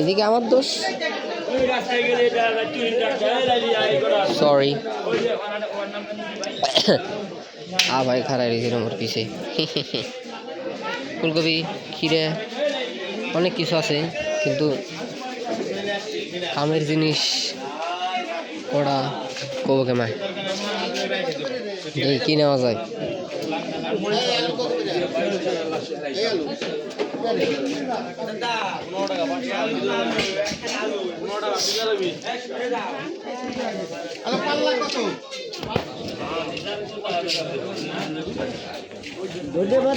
এদিকে আমার দোষ। সরি আ ভাই খারাপ রেখেছিল আমার পিছে। ফুলকপি খিরে অনেক কিছু আছে, কিন্তু আমের জিনিস, কড়া, কবো কেমায় এই, কি নেওয়া যায়?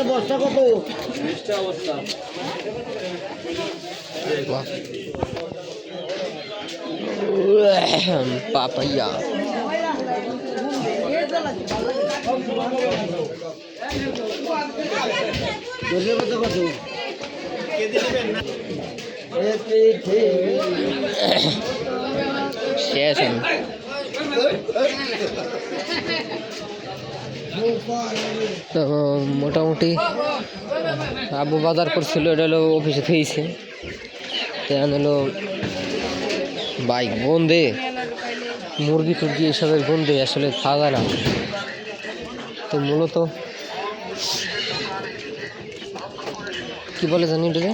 বস্তা কত পাপাইয়া ধরে কত কত তো মোটামুটি আবু বাজার করছিল, এটা হলো অফিসে থেয়েছে তেমন হলো বাইক বন্ধে। মুরগি টুরগি এসবের গন্ধে আসলে খাওয়া না। তো মূলত কি বলে জানি তো একটা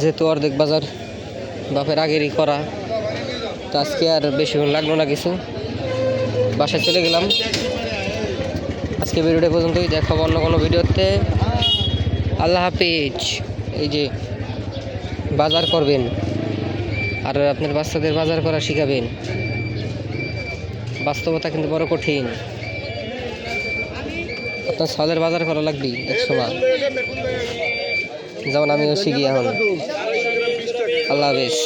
যেহেতু অর্ধেক বাজার বাপের আগেরই করা, তো আজকে আর বেশিক্ষণ লাগল না কিছু। বাসায় চলে গেলাম। আজকে ভিডিওটা পর্যন্তই দেখাবো অন্য কোনো ভিডিওতে। আল্লাহ হাফিজ। এই যে বাজার করবেন, আর আপনার বাচ্চাদের বাজার করা শিখাবেন। বাস্তবতা কিন্তু বড় কঠিন। আপনার সালের বাজার করা লাগবে এক সময়। যেমন আমিও শিখি এখন। আল্লাহ হাফিজ।